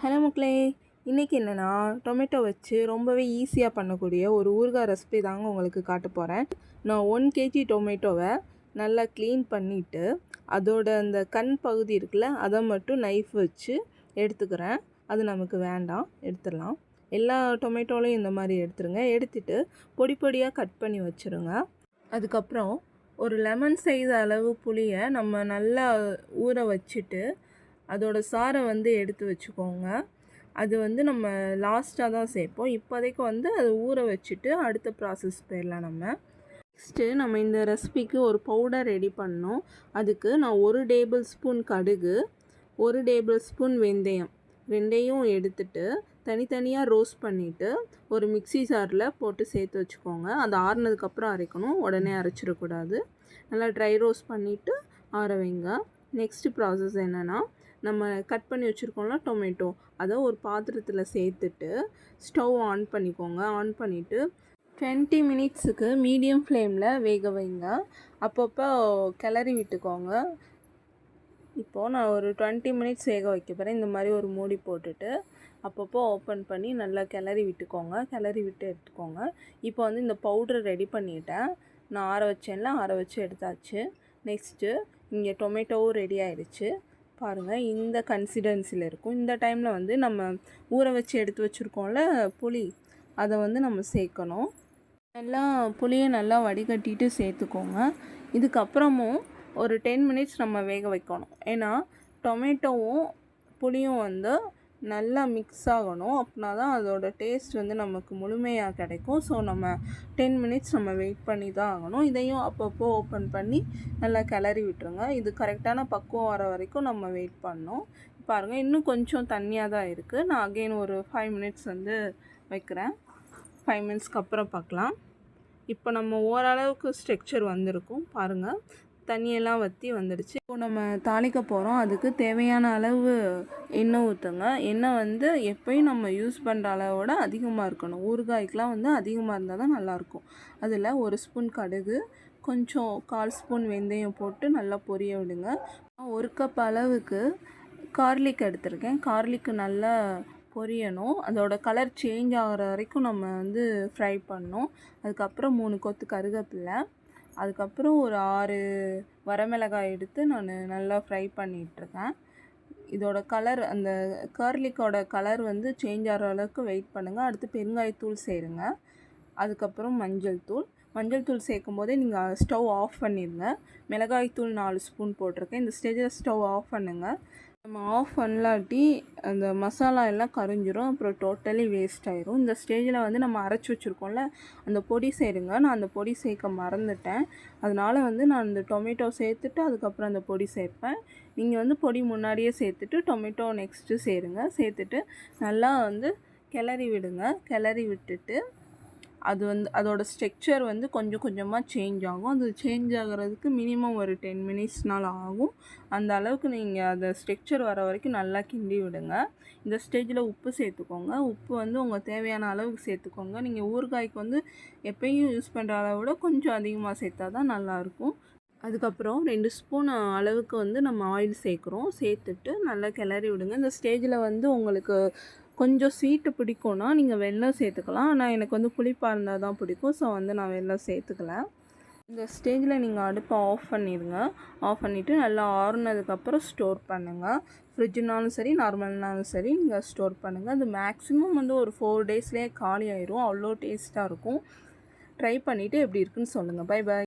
Hello மக்களே இன்றைக்கி என்னென்னா டொமேட்டோ வச்சு ரொம்பவே ஈஸியாக பண்ணக்கூடிய ஒரு ஊறுகாய் ரெசிபி தாங்க உங்களுக்கு காட்ட போகிறேன் நான் ஒன் கேஜி டொமேட்டோவை நல்லா க்ளீன் பண்ணிவிட்டு அதோட அந்த கண் பகுதி இருக்குல்ல அதை மட்டும் நைஃப் வச்சு எடுத்துக்கிறேன். அது நமக்கு வேண்டாம் எடுத்துடலாம். எல்லா டொமேட்டோலையும் இந்த மாதிரி எடுத்துருங்க. எடுத்துட்டு பொடி பொடியாக கட் பண்ணி வச்சுருங்க. அதுக்கப்புறம் ஒரு லெமன் சைஸ் அளவு புளியை நம்ம நல்லா ஊற வச்சுட்டு அதோட சாரை வந்து எடுத்து வச்சுக்கோங்க. அது வந்து நம்ம லாஸ்ட்டாக தான் சேர்ப்போம். இப்போதைக்கு வந்து அதை ஊற வச்சுட்டு அடுத்த ப்ராசஸ் போயிடலாம் நம்ம நெக்ஸ்ட்டு நம்ம இந்த ரெசிபிக்கு ஒரு பவுடர் ரெடி பண்ணோம். அதுக்கு நான் ஒரு டேபிள் ஸ்பூன் கடுகு ஒரு டேபிள் ஸ்பூன் வெந்தயம் ரெண்டையும் எடுத்துட்டு தனித்தனியாக ரோஸ்ட் பண்ணிவிட்டு ஒரு மிக்சி ஜாரில் போட்டு சேர்த்து வச்சுக்கோங்க. அது ஆறுனதுக்கப்புறம் அரைக்கணும். உடனே அரைச்சிடக்கூடாது. நல்லா ட்ரை ரோஸ்ட் பண்ணிவிட்டு ஆற வைங்க. நெக்ஸ்ட்டு ப்ராசஸ் என்னென்னா நம்ம கட் பண்ணி வச்சுருக்கோம்ல டொமேட்டோ அதை ஒரு பாத்திரத்தில் சேர்த்துட்டு ஸ்டவ் ஆன் பண்ணிக்கோங்க. ஆன் பண்ணிவிட்டு டுவெண்ட்டி மினிட்ஸுக்கு மீடியம் ஃப்ளேமில் வேக வைங்க. அப்பப்போ கிளறி விட்டுக்கோங்க. இப்போது நான் ஒரு டுவெண்ட்டி மினிட்ஸ் வேக வைக்க போகிறேன் இந்த மாதிரி ஒரு மூடி போட்டுட்டு அப்பப்போ ஓப்பன் பண்ணி நல்லா கிளறி விட்டுக்கோங்க. கிளறி விட்டு எடுத்துக்கோங்க. இப்போ வந்து இந்த பவுட்ரு ரெடி பண்ணிட்டேன். நான் ஆற வச்சேன்ல ஆற வச்சு எடுத்தாச்சு. நெக்ஸ்ட்டு இங்கே டொமேட்டோவும் ரெடி ஆயிடுச்சு. பாருங்கள் இந்த கன்சிடன்சியில் இருக்கும். இந்த டைமில் வந்து நம்ம ஊற வச்சு எடுத்து வச்சுருக்கோம்ல புளி அதை வந்து நம்ம சேர்க்கணும். நல்லா புளியை நல்லா வடிகட்டிட்டு சேர்த்துக்கோங்க. இதுக்கப்புறமும் ஒரு டென் மினிட்ஸ் நம்ம வேக வைக்கணும். ஏன்னா டொமேட்டோவும் புளியும் வந்து நல்லா மிக்ஸ் ஆகணும். அப்படின்னா தான் அதோட டேஸ்ட் வந்து நமக்கு முழுமையாக கிடைக்கும். ஸோ நம்ம டென் மினிட்ஸ் நம்ம வெயிட் பண்ணி தான் ஆகணும். இதையும் அப்பப்போ ஓப்பன் பண்ணி நல்லா கிளறி விட்டுருங்க. இது கரெக்டான பக்குவம் வர வரைக்கும் நம்ம வெயிட் பண்ணோம் பாருங்கள் இன்னும் கொஞ்சம் தண்ணியாக தான் இருக்குது நான் அகெயின் ஒரு ஃபைவ் மினிட்ஸ் வந்து வைக்கிறேன். ஃபைவ் மினிட்ஸ்க்கு அப்புறம் பார்க்கலாம். இப்போ நம்ம ஓரளவுக்கு ஸ்ட்ரக்சர் வந்திருக்கும். பாருங்கள் தண்ணியெல்லாம் வற்றி வந்துடுச்சு. இப்போ நம்ம தாளிக்க போகிறோம் அதுக்கு தேவையான அளவு எண்ணெய் ஊற்றுங்க எண்ணெய் வந்து எப்பயும் நம்ம யூஸ் பண்ணுற அளவோட அதிகமாக இருக்கணும். ஊறுகாய்க்கெலாம் வந்து அதிகமாக இருந்தால் தான் நல்லாயிருக்கும். அதில் ஒரு ஸ்பூன் கடுகு கொஞ்சம் கால் ஸ்பூன் வெந்தயம் போட்டு நல்லா பொரிய விடுங்க. ஒரு கப் அளவுக்கு கார்லிக் எடுத்திருக்கேன். கார்லிக்கு நல்லா பொரியணும். அதோட கலர் சேஞ்ச் ஆகிற வரைக்கும் நம்ம வந்து ஃப்ரை பண்ணோம் அதுக்கப்புறம் மூணு கொத்து கருவேப்பிலை. அதுக்கப்புறம் ஒரு ஆறு வரமிளகாய் எடுத்து நான் நல்லா ஃப்ரை பண்ணிகிட்ருக்கேன் இதோட கலர் அந்த கர்லிக்கோட கலர் வந்து சேஞ்ச் ஆகிற அளவுக்கு வெயிட் பண்ணுங்கள் அடுத்து பெருங்காயத்தூள் சேருங்க. அதுக்கப்புறம் மஞ்சள் தூள். மஞ்சள் தூள் சேர்க்கும் போதே நீங்கள் ஸ்டவ் ஆஃப் பண்ணிடுங்க மிளகாய் தூள் நாலு ஸ்பூன் போட்டிருக்கேன். இந்த ஸ்டேஜில் ஸ்டவ் ஆஃப் பண்ணுங்கள் நம்ம ஆஃப் பண்ணலாட்டி அந்த மசாலா எல்லாம் கரைஞ்சிரும் அப்புறம் டோட்டலி வேஸ்ட் ஆயிரும். இந்த ஸ்டேஜில் வந்து நம்ம அரைச்சி வச்சுருக்கோம்ல அந்த பொடி சேருங்க. நான் அந்த பொடி சேர்க்க மறந்துட்டேன். அதனால் வந்து நான் அந்த டொமேட்டோ சேர்த்துட்டு அதுக்கப்புறம் அந்த பொடி சேர்ப்பேன். நீங்கள் வந்து பொடி முன்னாடியே சேர்த்துட்டு டொமேட்டோ நெக்ஸ்ட்டு சேருங்க. சேர்த்துட்டு நல்லா வந்து கிளறி விடுங்க. கிளறி விட்டுட்டு அது வந்து அதோட ஸ்ட்ரக்சர் வந்து கொஞ்சம் கொஞ்சமாக சேஞ்ச் ஆகும். அது சேஞ்ச் ஆகிறதுக்கு மினிமம் ஒரு டென் மினிட்ஸ்னால் ஆகும். அந்த அளவுக்கு நீங்கள் அதை ஸ்ட்ரக்சர் வர வரைக்கும் நல்லா கிண்டி விடுங்க. இந்த ஸ்டேஜில் உப்பு சேர்த்துக்கோங்க. உப்பு வந்து உங்கள் தேவையான அளவுக்கு சேர்த்துக்கோங்க. நீங்கள் ஊறுகாய்க்கு வந்து எப்பயும் யூஸ் பண்ணுற அளவை விட கொஞ்சம் அதிகமாக சேர்த்தா தான் நல்லாயிருக்கும் அதுக்கப்புறம் ரெண்டு ஸ்பூன் அளவுக்கு வந்து நம்ம ஆயில் சேர்க்குறோம். சேர்த்துட்டு நல்லா கிளறி விடுங்க. இந்த ஸ்டேஜில் வந்து உங்களுக்கு கொஞ்சம் ஸ்வீட்டு பிடிக்கும்னா நீங்கள் வெள்ளம் சேர்த்துக்கலாம். ஆனால் எனக்கு வந்து புளிப்பாக இருந்தால் தான் பிடிக்கும். ஸோ வந்து நான் வெள்ளம் சேர்த்துக்கல. இந்த ஸ்டேஜில் நீங்கள் அடுப்பை ஆஃப் பண்ணிடுங்க ஆஃப் பண்ணிவிட்டு நல்லா ஆறுனதுக்கப்புறம் ஸ்டோர் பண்ணுங்கள் ஃப்ரிட்ஜுனாலும் சரி நார்மல்னாலும் சரி நீங்கள் ஸ்டோர் பண்ணுங்கள் அது மேக்ஸிமம் வந்து ஒரு ஃபோர் டேஸ்லேயே காலி ஆயிரும். அவ்வளோ டேஸ்ட்டாக இருக்கும். ட்ரை பண்ணிவிட்டு எப்படி இருக்குன்னு சொல்லுங்கள் பை பாய்